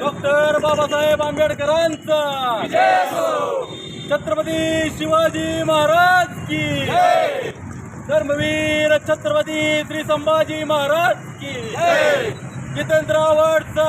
Doctor Babasaheb आंबेडकरांचा. छत्रपती शिवाजी महाराज की. धर्मवीर छत्रपती श्री संभाजी महाराज की. जितेंद्र आवडचा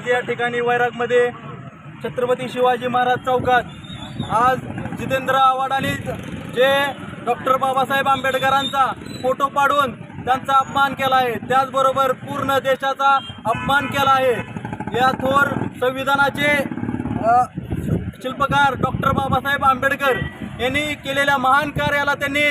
आज या ठिकाणी वैरागमध्ये छत्रपती शिवाजी महाराज चौकात आज जितेंद्र आव्हाड आणि जे डॉक्टर बाबासाहेब आंबेडकरांचा फोटो पाडून त्यांचा अपमान केला आहे. त्याचबरोबर पूर्ण देशाचा अपमान केला आहे. या थोर संविधानाचे शिल्पकार डॉक्टर बाबासाहेब आंबेडकर यांनी केलेल्या महान कार्याला त्यांनी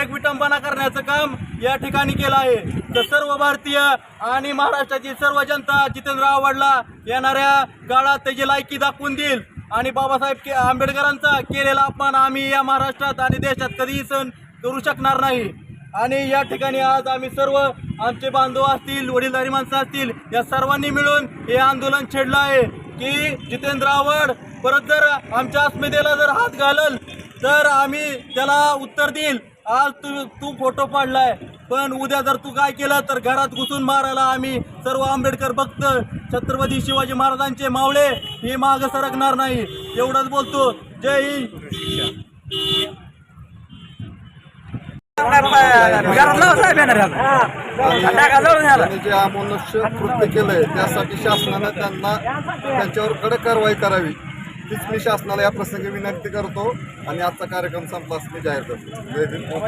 एक विटंबना करण्याचं काम या ठिकाणी केला आहे. तर सर्व भारतीय आणि महाराष्ट्राची सर्व जनता जितेंद्र आव्हाडला येणाऱ्या काळात त्याची लायकी दाखवून देईल. आणि बाबासाहेब के आंबेडकरांचा केलेला अपमान आम्ही या महाराष्ट्रात आणि देशात कधीही सहन करू शकणार नाही. आणि या ठिकाणी आज आम्ही सर्व आमचे बांधव असतील वडीलधारी माणसं असतील या सर्वांनी मिळून हे आंदोलन छेडलं आहे की जितेंद्र आव्हाड परत जर आमच्या अस्मितेला जर हात घालल तर आम्ही त्याला उत्तर देईल. आज तू तू फोटो पाडलाय पण उद्या जर तू काय केलं तर घरात घुसून मारायला आम्ही सर्व आंबेडकर भक्त छत्रपती शिवाजी महाराजांचे मावळे हे माग सरकणार नाही. एवढंच बोलतो. जय हिंद. जे अमनुष्य कृत्य केलंय त्यासाठी शासनानं त्यांना त्यांच्यावर कडक कारवाई करावी. तीच मी शासनाला या प्रसंगी विनंती करतो आणि आजचा कार्यक्रम संपला मी जाहीर करतो.